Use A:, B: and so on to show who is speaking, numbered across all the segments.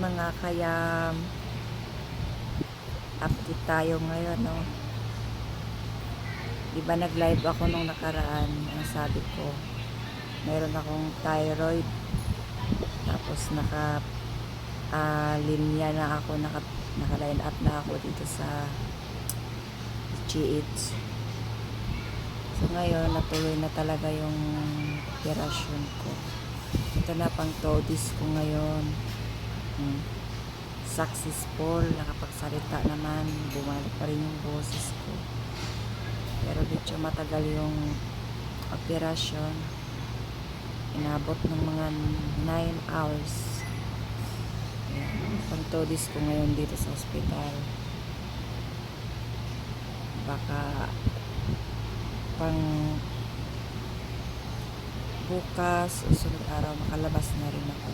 A: Mga kayam. Update tayo ngayon, no? Di ba nag-live ako nung nakaraan? Ang sabi ko, meron akong thyroid. Tapos naka ah, linya na ako, naka, naka-line up na ako dito sa GH. So ngayon, natuloy na talaga yung operasyon ko. Ito na pang todis ko ngayon. Hmm. Successful, nakapagsalita naman, bumalik pa rin yung boses ko. Pero medyo matagal yung operasyon. Inabot ng mga 9 hours. Ayan. Pang todis ko ngayon dito sa ospital. Baka pang bukas o sunod araw makalabas na rin ako.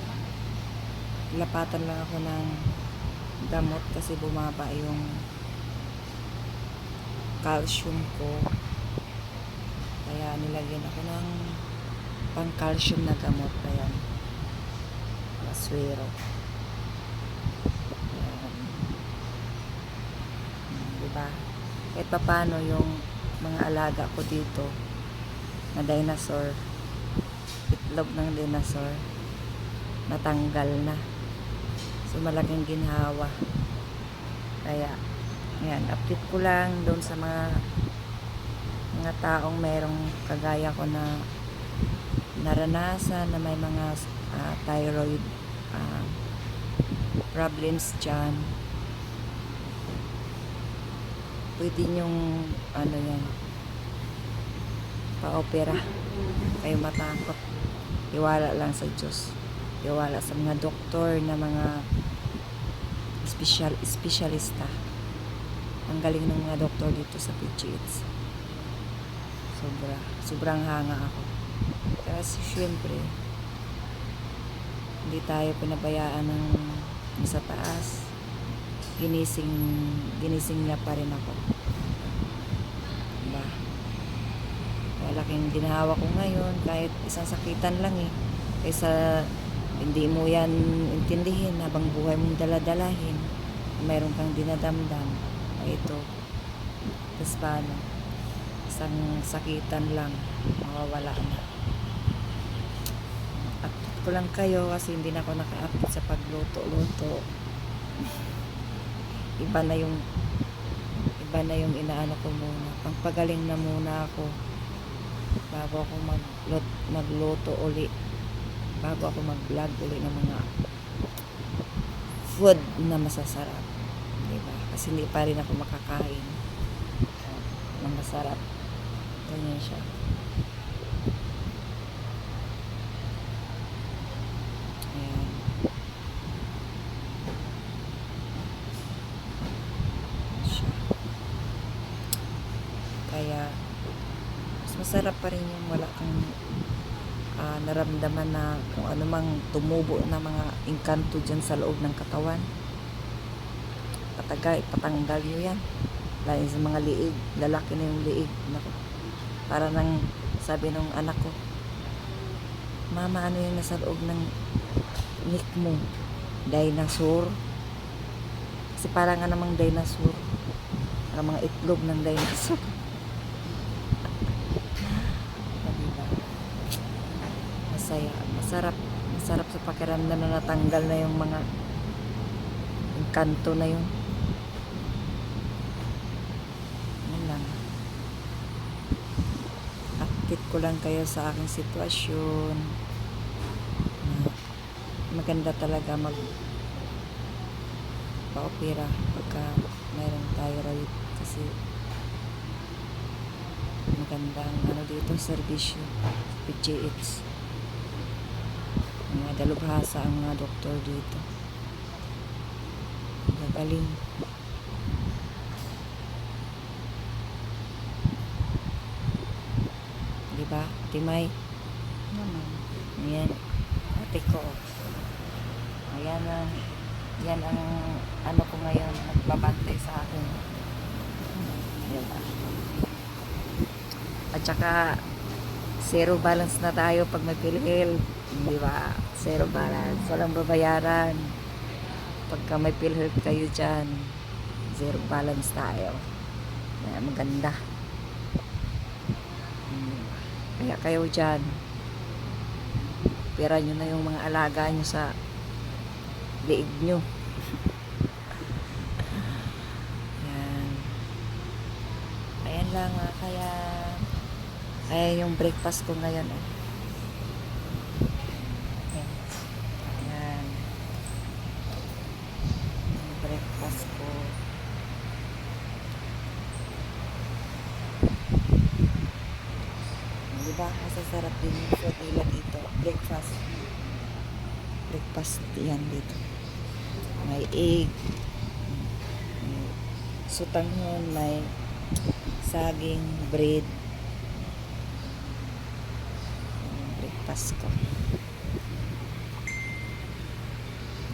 A: Lapatan lang ako ng gamot kasi bumaba yung calcium ko. Kaya nilagyan ako ng pang calcium na gamot. Ayan. Maswero. Ayan. Diba? Kahit papano yung mga alaga ko dito na dinosaur itlog ng dinosaur natanggal na so malaking ginhawa. Kaya ayan update ko lang doon sa mga mga taong merong kagaya ko na naranasan na may mga ah, thyroid ah, problems dyan. Pwede nyong ano yan pa-opera. Kayo matakot. Iwala lang sa Diyos iwala sa mga doktor na mga special specialista ang galing ng mga doktor dito sa PGH sobra. Sobrang hanga ako. Kasi syempre hindi tayo pinabayaan ng sa taas. Ginising ginising niya pa rin ako. Diba? Kaya laking ginawa ko ngayon. Kahit isang sakitan lang eh. Kaysa hindi mo yan intindihin habang buhay mong daladalahin. Mayroon kang dinadamdam. Ay ito. Tapos paano? Isang sakitan lang. Mawawala na. Update ko lang kayo kasi hindi na ako naka-update sa pagluto-luto. Iba na yung iba na yung inaano ko muna. Pangpagaling na muna ako bago ako mag magluto uli bago ako mag vlog uli ng mga food na masasarap diba kasi hindi pa rin ako makakain ng masarap. Ganyan siya. Ayan. Siya. Kaya, mas masarap pa rin yung wala kang ah, naramdaman na kung ano mang tumubo na mga engkanto dyan sa loob ng katawan. Patagay, patanggal nyo yan. Lalo sa mga liig, lalaki na yung liig. Naku, para nang sabi nung anak ko, Mama, ano yung nasa loob ng nick mo? Dinosaur? Kasi parang nga namang dinosaur. Parang mga itlog ng dinosaur. Masaya. Masarap. Masarap sa pakiramdam na natanggal na yung mga yung kanto na yun. Yan lang. Update ko lang kayo sa aking sitwasyon. Maganda talaga mag pa-opera pagka mayroong thyroid kasi magandang ano dito servisyo PGH mga dalubhasa ang mga doktor dito magaling diba Timay
B: Naman.
A: Ayan. Ate ko. Ayan ang yan ang ano ko ngayon nagbabantay sa akin. Ayan. At saka zero balance na tayo pag may PhilHealth. Di ba? Zero balance. Walang babayaran. Pagka may PhilHealth kayo dyan, zero balance tayo. Kaya maganda. Kaya kayo dyan, pera nyo na yung mga alaga nyo sa liig nyo. Yan. Ayan lang ah, kaya kaya yung breakfast ko ngayon eh. Ayan. Ayan. Yung breakfast ko. Di ba? Masasarap din yung flotilla dito. Breakfast. Breakfast yan dito. May egg. May sutanghon. May saging, bread. Breakfast ko.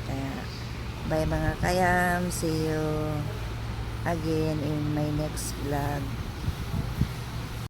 A: Kaya, bye mga kayam. See you again in my next vlog.